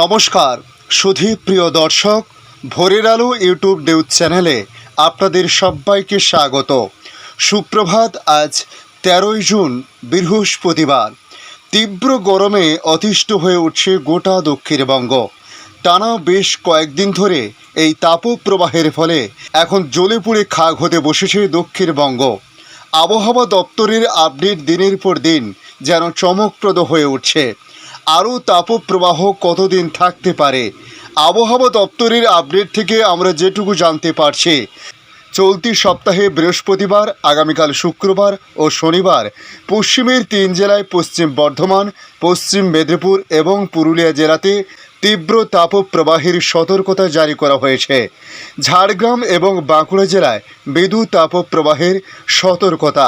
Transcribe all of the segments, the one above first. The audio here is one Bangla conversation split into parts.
নমস্কার, সুধী প্রিয় দর্শক, ভোরের আলো ইউটিউব নিউজ চ্যানেলে আপনাদের সবাইকে স্বাগত। সুপ্রভাত, আজ তেরোই জুন, বৃহস্পতিবার। তীব্র গরমে অতিষ্ঠ হয়ে উঠছে গোটা দক্ষিণবঙ্গ। টানা বেশ কয়েকদিন ধরে এই তাপপ্রবাহের ফলে এখন জ্বলে পুড়ে খাগ হতে বসেছে দক্ষিণবঙ্গ। আবহাওয়া দপ্তরের আপডেট দিনের পর দিন যেন চমকপ্রদ হয়ে উঠছে। আরও তাপপ্রবাহ কতদিন থাকতে পারে? আবহাওয়া দপ্তরের আপডেট থেকে আমরা যেটুকু জানতে পারছি, চলতি সপ্তাহে বৃহস্পতিবার, আগামীকাল শুক্রবার ও শনিবার পশ্চিমের তিন জেলায় পশ্চিম বর্ধমান, পশ্চিম মেদিনীপুর এবং পুরুলিয়া জেলাতে তীব্র তাপপ্রবাহের সতর্কতা জারি করা হয়েছে। ঝাড়গ্রাম এবং বাঁকুড়া জেলায় মৃদু তাপপ্রবাহের সতর্কতা।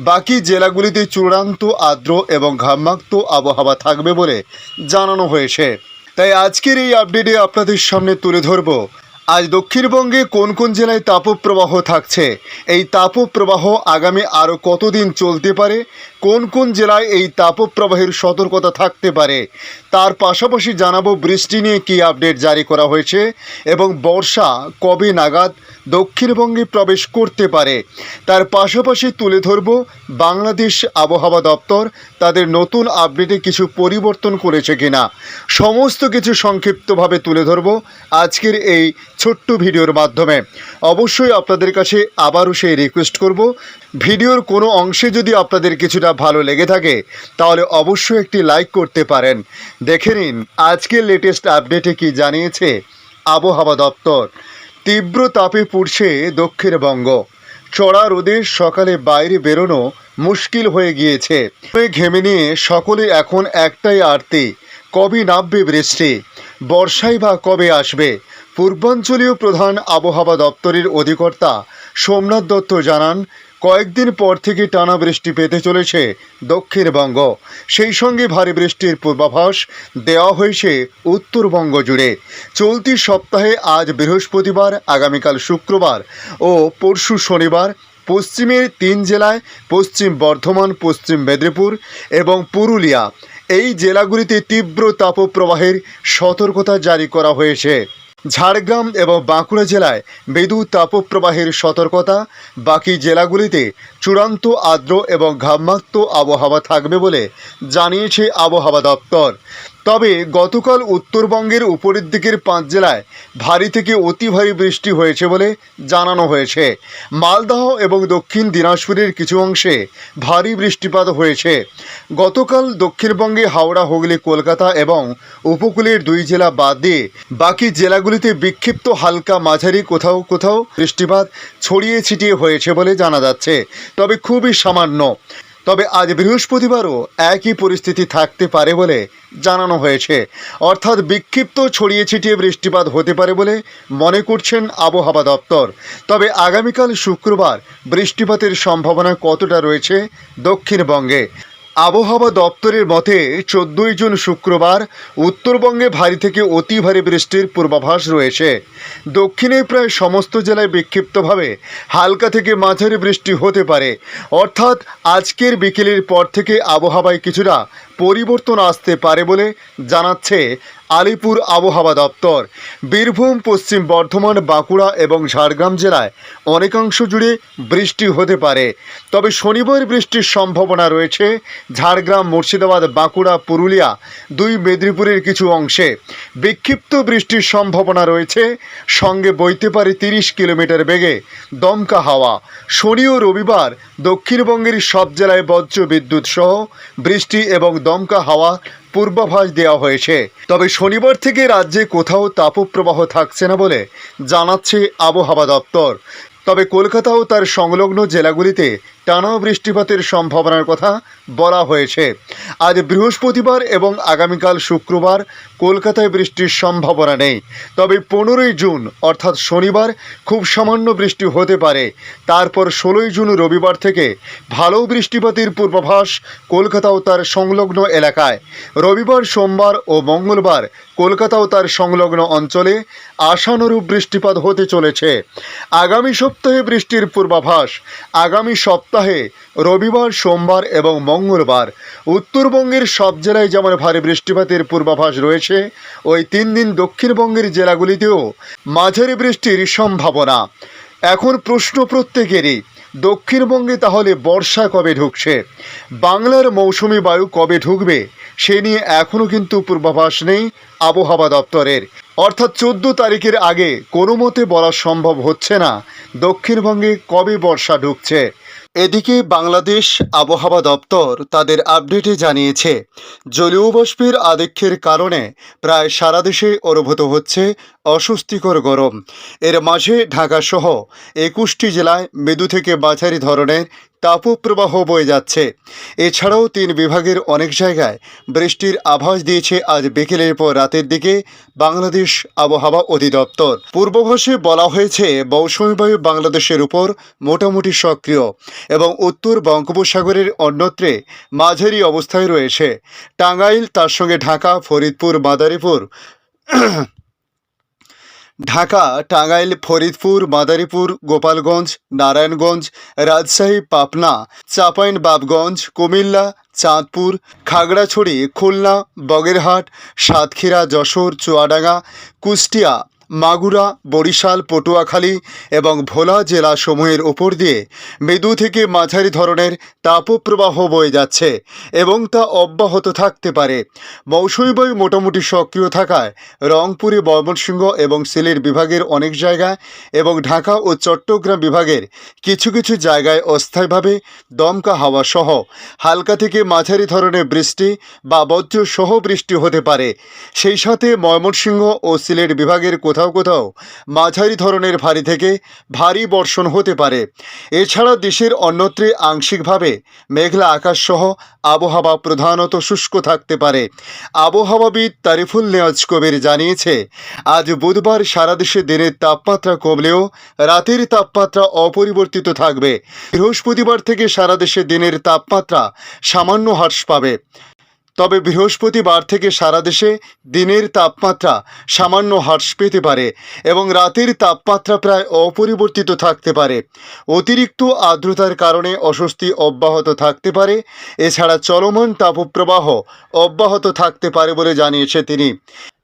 বাকি জেলাগুলিতে চূড়ান্ত আর্দ্র এবং ঘামাক্ত আবহাওয়া থাকবে বলে জানানো হয়েছে। তাই আজকের এই আপডেটে আপনাদের সামনে তুলে ধরব, আজ দক্ষিণবঙ্গে কোন কোন জেলায় তাপপ্রবাহ থাকছে? এই তাপপ্রবাহ আগামী আরও কতদিন চলতে পারে? কোন কোন জেলায় এই তাপপ্রবাহের সতর্কতা থাকতে পারে? তার পাশাপাশি জানাব বৃষ্টি নিয়ে কী আপডেট জারি করা হয়েছে এবং বর্ষা কবে নাগাদ দক্ষিণবঙ্গে প্রবেশ করতে পারে। তার পাশাপাশি তুলে ধরব বাংলাদেশ আবহাওয়া দপ্তর তাদের নতুন আপডেটে কিছু পরিবর্তন করেছে কিনা। সমস্ত কিছু সংক্ষিপ্তভাবে তুলে ধরব আজকের এই ছোট্ট ভিডিওর মাধ্যমে। অবশ্যই আপনাদের কাছে আবারও সেই রিকোয়েস্ট করব। ভিডিওর কোনো অংশে যদি আপনাদের কিছুটা ভালো লেগে থাকে, তাহলে অবশ্যই একটি লাইক করতে পারেন। দেখে নিন, আজকের লেটেস্ট আপডেটে কি জানিয়েছে আবহাওয়া দপ্তর। তীব্র তাপে পুড়ছে দক্ষিণবঙ্গ। চড়া রোদে সকালে বাইরে বেরোনো মুশকিল হয়ে গিয়েছে। ঘেমে নিয়ে সকলে এখন একটাই আরতি, কবে নামবে বৃষ্টি? বর্ষাই বা কবে আসবে? পূর্বাঞ্চলীয় প্রধান আবহাওয়া দপ্তরের অধিকর্তা সোমনাথ দত্ত জানান কয়েকদিন পর থেকে টানা বৃষ্টি পেতে চলেছে দক্ষিণবঙ্গ। সেই সঙ্গে ভারী বৃষ্টির পূর্বাভাস দেওয়া হয়েছে উত্তরবঙ্গ জুড়ে। চলতি সপ্তাহে আজ বৃহস্পতিবার, আগামীকাল শুক্রবার ও পরশু শনিবার পশ্চিমের তিন জেলায় পশ্চিম বর্ধমান, পশ্চিম মেদিনীপুর এবং পুরুলিয়া। এই জেলাগুলিতে তীব্র তাপপ্রবাহের সতর্কতা জারি করা হয়েছে। ঝাড়গ্রাম এবং বাঁকুড়া জেলায় মৃদু তাপপ্রবাহের সতর্কতা বাকি জেলাগুলিতে চূড়ান্ত আর্দ্র এবং ঘামাক্ত আবহাওয়া থাকবে বলে জানিয়েছে আবহাওয়া দপ্তর। তবে গতকাল উত্তরবঙ্গের উপরের দিকের পাঁচ জেলায় ভারী থেকে অতি ভারী বৃষ্টি হয়েছে বলে জানানো হয়েছে। মালদহ এবং দক্ষিণ দিনাজপুরের কিছু অংশে ভারী বৃষ্টিপাত হয়েছে। গতকাল দক্ষিণবঙ্গে হাওড়া, হুগলি, কলকাতা এবং উপকূলের দুই জেলা বাদ দিয়ে বাকি জেলাগুলিতে বিক্ষিপ্ত হালকা মাঝারি কোথাও কোথাও বৃষ্টিপাত ছড়িয়ে ছিটিয়ে হয়েছে বলে জানা যাচ্ছে। তবে খুবই সামান্য। তবে আজ বৃহস্পতিবারও একই পরিস্থিতি থাকতে পারে বলে জানানো হয়েছে। অর্থাৎ বিক্ষিপ্ত ছড়িয়ে ছিটিয়ে বৃষ্টিপাত হতে পারে বলে মনে করছেন আবহাওয়া দপ্তর। তবে আগামীকাল শুক্রবার বৃষ্টিপাতের সম্ভাবনা কতটা রয়েছে দক্ষিণবঙ্গে? আবহাওয়া দপ্তরের মতে, চোদ্দই জুন শুক্রবার উত্তরবঙ্গে ভারী থেকে অতি ভারী বৃষ্টির পূর্বাভাস রয়েছে। দক্ষিণে প্রায় সমস্ত জেলায় বিক্ষিপ্তভাবে হালকা থেকে মাঝারি বৃষ্টি হতে পারে। অর্থাৎ আজকের বিকেলের পর থেকে আবহাওয়ায় কিছুটা পরিবর্তন আসতে পারে বলে জানাচ্ছে আলিপুর আবহাওয়া দপ্তর। বীরভূম, পশ্চিম বর্ধমান, বাঁকুড়া এবং ঝাড়গ্রাম জেলায় অনেকাংশ জুড়ে বৃষ্টি হতে পারে। তবে শনিবার বৃষ্টির সম্ভাবনা রয়েছে। ঝাড়গ্রাম, মুর্শিদাবাদ, বাঁকুড়া, পুরুলিয়া দুই মেদিনীপুরের কিছু অংশে। বিক্ষিপ্ত বৃষ্টির সম্ভাবনা রয়েছে। সঙ্গে বইতে পারে তিরিশ কিলোমিটার বেগে দমকা হাওয়া। শনি ও রবিবার দক্ষিণবঙ্গের সব জেলায় বজ্র বিদ্যুৎ সহ বৃষ্টি এবং দমকা হাওয়া পূর্বাভাস দেওয়া হয়েছে। তবে শনিবার থেকে রাজ্যে কোথাও তাপপ্রবাহ থাকছে না বলে জানাচ্ছে আবহাওয়া দপ্তর। তবে কলকাতা ও তার সংলগ্ন জেলাগুলিতে টানা বৃষ্টিপাতের সম্ভাবনার কথা বলা হয়েছে। আজ বৃহস্পতিবার এবং আগামীকাল শুক্রবার কলকাতায় বৃষ্টির সম্ভাবনা নেই। তবে পনেরোই জুন, অর্থাৎ শনিবার, খুব সামান্য বৃষ্টি হতে পারে। তারপর ষোলোই জুন রবিবার থেকে ভালো বৃষ্টিপাতের পূর্বাভাস কলকাতা ও তার সংলগ্ন এলাকায়। রবিবার, সোমবার ও মঙ্গলবার কলকাতা ও তার সংলগ্ন অঞ্চলে আশানুরূপ বৃষ্টিপাত হতে চলেছে। আগামী সপ্তাহে বৃষ্টির পূর্বাভাস আগামী সপ্তাহে রবিবার, সোমবার এবং মঙ্গলবার। উত্তরবঙ্গের সব জেলায় যেমন ভারী বৃষ্টিপাতের পূর্বাভাস রয়েছে ওই তিন দিন দক্ষিণবঙ্গের জেলাগুলিতেও মাঝারি বৃষ্টির সম্ভাবনা। এখন প্রশ্ন প্রত্যেকেরই, দক্ষিণবঙ্গে তাহলে বর্ষা কবে ঢুকছে? বাংলার মৌসুমি বায়ু কবে ঢুকবে? সে নিয়ে এখনও কিন্তু পূর্বাভাস নেই আবহাওয়া দপ্তরের। অর্থাৎ চোদ্দ তারিখের আগে কোনো মতে বলা সম্ভব হচ্ছে না দক্ষিণবঙ্গে কবে বর্ষা ঢুকছে। এদিকে বাংলাদেশ আবহাওয়া দপ্তর তাদের আপডেটে জানিয়েছে, জলীয় বাষ্পের আধিক্যের কারণে প্রায় সারা দেশে অনুভূত হচ্ছে অস্বস্তিকর গরম। এর মাঝে ঢাকাসহ একুশটি জেলায় মৃদু থেকে মাঝারি ধরনের তাপপ্রবাহ বয়ে যাচ্ছে। এছাড়াও তিন বিভাগের অনেক জায়গায় বৃষ্টির আভাস দিয়েছে আজ বিকেলের পর রাতের দিকে বাংলাদেশ আবহাওয়া অধিদপ্তর। পূর্বাভাসে বলা হয়েছে মৌসুমী বায়ু বাংলাদেশের উপর মোটামুটি সক্রিয় এবং উত্তর বঙ্গোপসাগরের অন্যত্রে মাঝারি অবস্থায় রয়েছে। টাঙ্গাইল, তার সঙ্গে ঢাকা, ফরিদপুর, মাদারীপুর ঢাকা, টাঙ্গাইল, ফরিদপুর, মাদারীপুর, গোপালগঞ্জ, নারায়ণগঞ্জ, রাজশাহী, পাবনা চাঁপাইনবাবগঞ্জ কুমিল্লা, চাঁদপুর, খাগড়াছড়ি, খুলনা, বগেরহাট, সাতক্ষীরা, যশোর, চুয়াডাঙ্গা, কুষ্টিয়া মাগুরা, বরিশাল, পটুয়াখালী এবং ভোলা জেলা সমূহের উপর দিয়ে মৃদু থেকে মাঝারি ধরনের তাপপ্রবাহ বয়ে যাচ্ছে এবং তা অব্যাহত থাকতে পারে। মৌসুমী বায়ু মোটামুটি সক্রিয় থাকায় রংপুরে ময়মনসিংহ এবং সিলেট বিভাগের অনেক জায়গায় এবং ঢাকা ও চট্টগ্রাম বিভাগের কিছু কিছু জায়গায় অস্থায়ীভাবে দমকা হাওয়া সহ হালকা থেকে মাঝারি ধরনের বৃষ্টি বা বজ্র সহ বৃষ্টি হতে পারে। সেই সাথে ময়মনসিংহ ও সিলেট বিভাগের কোথাও কোথাও কোথাও মাঝারি ধরনের ভারী থেকে ভারী বর্ষণ হতে পারে। এছাড়া দেশের অন্যত্রে আংশিকভাবে মেঘলা আকাশ সহ আবহাওয়া প্রধানত শুষ্ক থাকতে পারে। আবহাওয়াবিদ তারিফুল নেওয়াজ কবির জানিয়েছে, আজ বুধবার সারা দেশে দিনের তাপমাত্রা কমলেও রাতের তাপমাত্রা অপরিবর্তিত থাকবে। বৃহস্পতিবার থেকে সারা দেশে দিনের তাপমাত্রা সামান্য হ্রাস পাবে। তবে বৃহস্পতিবার থেকে সারা দেশে দিনের তাপমাত্রা সামান্য হ্রাস পেতে পারে এবং রাতের তাপমাত্রা প্রায় অপরিবর্তিত থাকতে পারে। অতিরিক্ত আর্দ্রতার কারণে অস্বস্তি অব্যাহত থাকতে পারে। এছাড়া চলমান তাপপ্রবাহ অব্যাহত থাকতে পারে বলে জানিয়েছে তিনি।